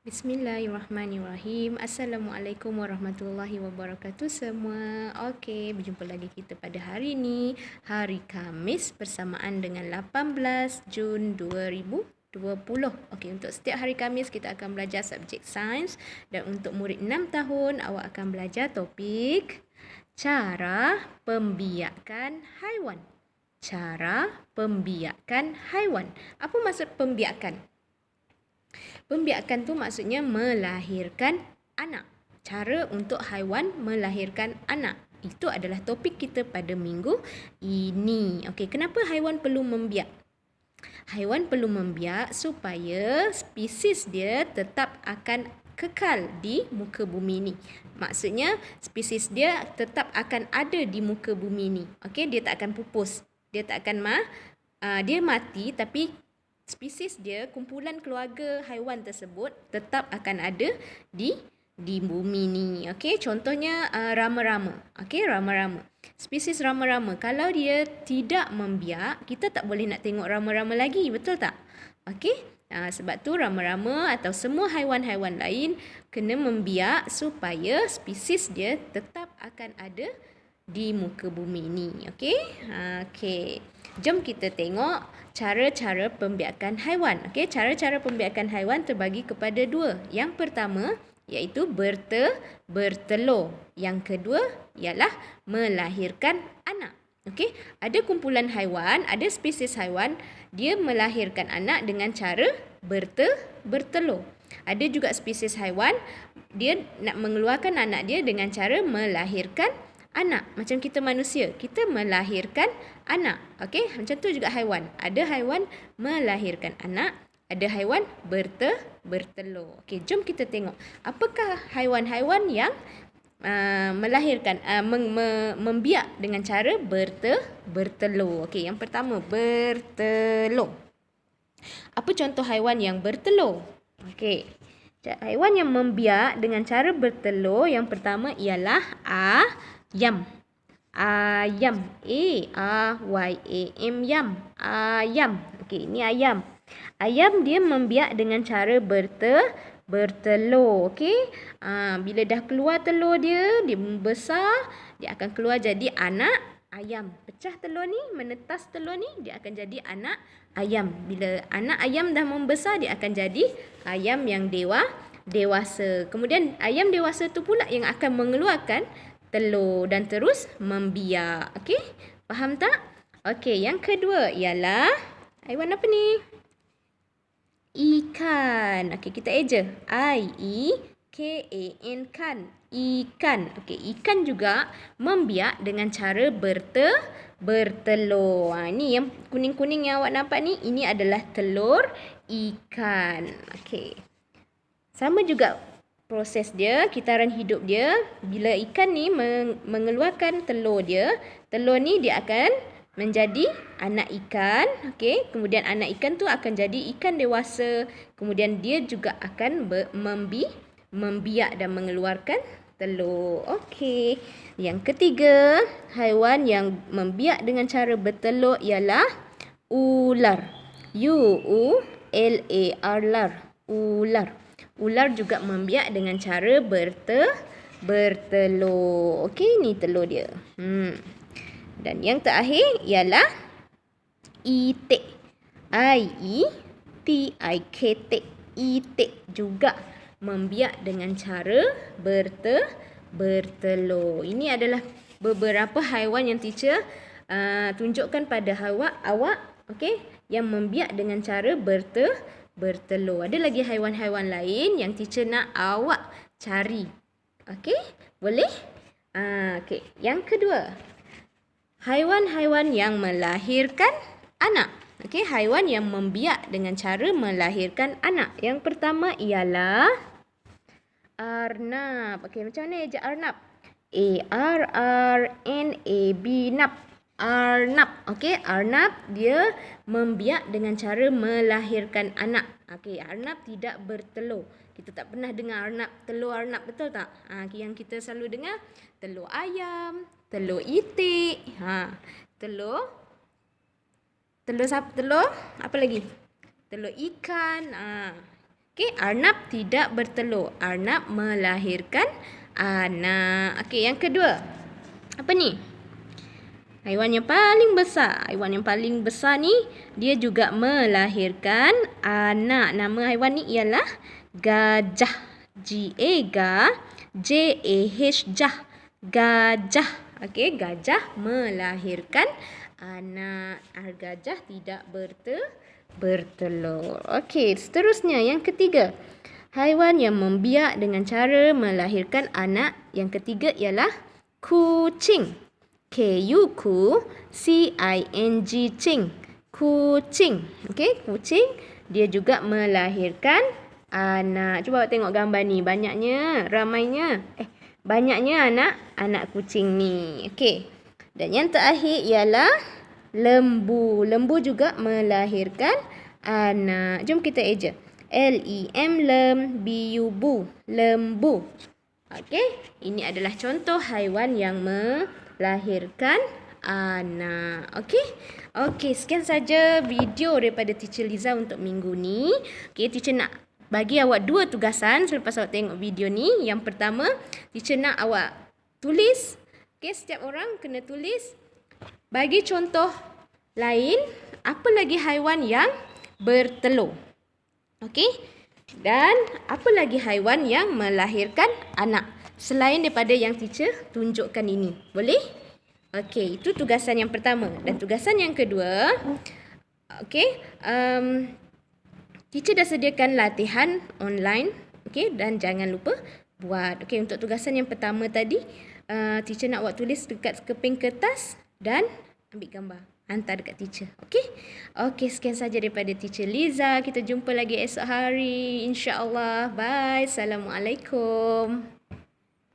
Bismillahirrahmanirrahim. Assalamualaikum warahmatullahi wabarakatuh semua. Okey, berjumpa lagi kita pada hari ini, hari Kamis bersamaan dengan 18 Jun 2020. Okey, untuk setiap hari Kamis kita akan belajar subjek sains dan untuk murid 6 tahun awak akan belajar topik cara pembiakan haiwan. Cara pembiakan haiwan. Apa maksud pembiakan? Pembiakan tu maksudnya melahirkan anak. Cara untuk haiwan melahirkan anak. Itu adalah topik kita pada minggu ini. Okey, kenapa haiwan perlu membiak? Haiwan perlu membiak supaya spesies dia tetap akan kekal di muka bumi ini. Maksudnya spesies dia tetap akan ada di muka bumi ini. Okey, dia tak akan pupus. Dia tak akan ma uh, dia mati tapi spesies dia, kumpulan keluarga haiwan tersebut tetap akan ada di di bumi ni. Okey, contohnya uh, rama-rama. Okey, rama-rama. Spesies rama-rama kalau dia tidak membiak, kita tak boleh nak tengok rama-rama lagi, betul tak? Okey, uh, sebab tu rama-rama atau semua haiwan-haiwan lain kena membiak supaya spesies dia tetap akan ada di muka bumi ni. Okey? Ha, okey. Jom kita tengok cara-cara pembiakan haiwan. Okey, cara-cara pembiakan haiwan terbagi kepada dua. Yang pertama iaitu berte bertelur. Yang kedua ialah melahirkan anak. Okey, ada kumpulan haiwan, ada spesies haiwan, dia melahirkan anak dengan cara berte bertelur. Ada juga spesies haiwan, dia nak mengeluarkan anak dia dengan cara melahirkan anak. Macam kita manusia kita melahirkan anak okey? Macam tu juga haiwan. Ada haiwan melahirkan anak ada haiwan berte bertelur. Okey jom kita tengok. Apakah haiwan-haiwan yang uh, melahirkan uh, mem- mem- membiak dengan cara berte bertelur? Okey yang pertama bertelur. Apa contoh haiwan yang bertelur? Okey haiwan yang membiak dengan cara bertelur yang pertama ialah a Yam. Ayam. A A Y A M yam. Ayam. Okey, ini ayam. Ayam dia membiak dengan cara berte bertelur. Okey. Ha, bila dah keluar telur dia, dia membesar, dia akan keluar jadi anak ayam. Pecah telur ni, menetas telur ni, dia akan jadi anak ayam. Bila anak ayam dah membesar, dia akan jadi ayam yang dewa dewasa. Kemudian ayam dewasa tu pula yang akan mengeluarkan telur dan terus membiak. Okey? Faham tak? Okey, yang kedua ialah haiwan apa ni? Ikan. Okey, kita eja. I E K A N kan. Ikan. Okey, ikan juga membiak dengan cara berte bertelur. Ha, ini yang kuning-kuning yang awak nampak ni, ini adalah telur ikan. Okey. Sama juga proses dia, kitaran hidup dia, bila ikan ni mengeluarkan telur dia, telur ni dia akan menjadi anak ikan, okey. Kemudian anak ikan tu akan jadi ikan dewasa. Kemudian dia juga akan membi membiak dan mengeluarkan telur. Okey. Yang ketiga, haiwan yang membiak dengan cara bertelur ialah ular. U U L A R lar. Ular ular juga membiak dengan cara berte bertelur. Okey, ni telur dia. Hmm. Dan yang terakhir ialah itik. I E T I K T. Itik juga membiak dengan cara berte bertelur. Ini adalah beberapa haiwan yang teacher uh, tunjukkan pada awak awak okey yang membiak dengan cara berte bertelur. Ada lagi haiwan-haiwan lain yang teacher nak awak cari. Okey? Boleh? Ah, okey. Yang kedua. Haiwan-haiwan yang melahirkan anak. Okey, haiwan yang membiak dengan cara melahirkan anak. Yang pertama ialah arnab. Okey, macam mana eja arnab? A R R N A B nab. Arnab. Okey, Arnab dia membiak dengan cara melahirkan anak. Okey, Arnab tidak bertelur. Kita tak pernah dengar Arnab telur Arnab betul tak? Ha, yang kita selalu dengar telur ayam, telur itik, ha, telur telur sap telur apa lagi? Telur ikan. Ha. Okey, arnab tidak bertelur. Arnab melahirkan anak. Okey, yang kedua. Apa ni? Haiwan yang paling besar. Haiwan yang paling besar ni dia juga melahirkan anak. Nama haiwan ni ialah gajah. G-A ga J-A-H jah. Gajah. Okey, gajah melahirkan anak. Gajah tidak bertelur bertelur. Okey, seterusnya yang ketiga. Haiwan yang membiak dengan cara melahirkan anak yang ketiga ialah kucing. K-U-Q C-I-N-G cing. Kucing. Okey, kucing dia juga melahirkan anak. Cuba tengok gambar ni. Banyaknya, ramainya. Eh, banyaknya anak anak kucing ni. Okey. Dan yang terakhir ialah lembu. Lembu juga melahirkan anak. Jom kita eja. L-E-M lem B-U bu. Lembu. Okey. Ini adalah contoh haiwan yang melahirkan anak. Okey. Okey, sekian saja video daripada Teacher Liza untuk minggu ni. Okey, teacher nak bagi awak dua tugasan selepas awak tengok video ni. Yang pertama, teacher nak awak tulis. Okey, setiap orang kena tulis bagi contoh lain, apa lagi haiwan yang bertelur? Okey. Dan apa lagi haiwan yang melahirkan anak? Selain daripada yang teacher tunjukkan ini. Boleh? Okey, itu tugasan yang pertama. Dan tugasan yang kedua, okey, um, teacher dah sediakan latihan online. Okey, dan jangan lupa buat. Okey, untuk tugasan yang pertama tadi, uh, teacher nak buat tulis dekat keping kertas dan ambil gambar. Hantar dekat teacher. Okey? Okey, sekian saja daripada teacher Liza. Kita jumpa lagi esok hari. InsyaAllah. Bye. Assalamualaikum.